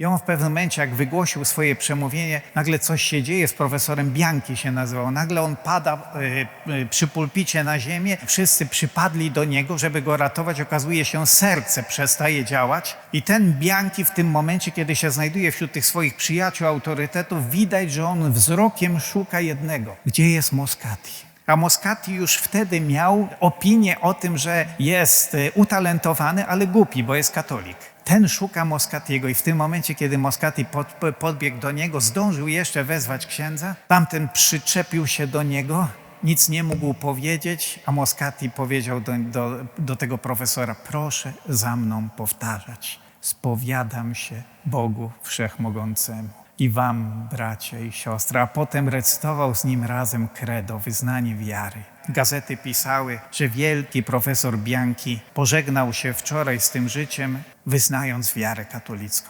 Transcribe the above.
I on w pewnym momencie, jak wygłosił swoje przemówienie, nagle coś się dzieje z profesorem Bianchi się nazywał. Nagle on pada y, y, przy pulpicie na ziemię. Wszyscy przypadli do niego, żeby go ratować. Okazuje się, serce przestaje działać. I ten Bianchi w tym momencie, kiedy się znajduje wśród tych swoich przyjaciół, autorytetów, widać, że on wzrokiem szuka jednego. Gdzie jest Moscati? A Moscati już wtedy miał opinię o tym, że jest y, utalentowany, ale głupi, bo jest katolik. Ten szuka Moscatiego i w tym momencie, kiedy Moscati pod, podbiegł do niego, zdążył jeszcze wezwać księdza. Tamten przyczepił się do niego, nic nie mógł powiedzieć, a Moscati powiedział do, do, do tego profesora, proszę za mną powtarzać, spowiadam się Bogu Wszechmogącemu i wam, bracia i siostry, a potem recytował z nim razem credo, wyznanie wiary. Gazety pisały, że wielki profesor Bianchi pożegnał się wczoraj z tym życiem, wyznając wiarę katolicką.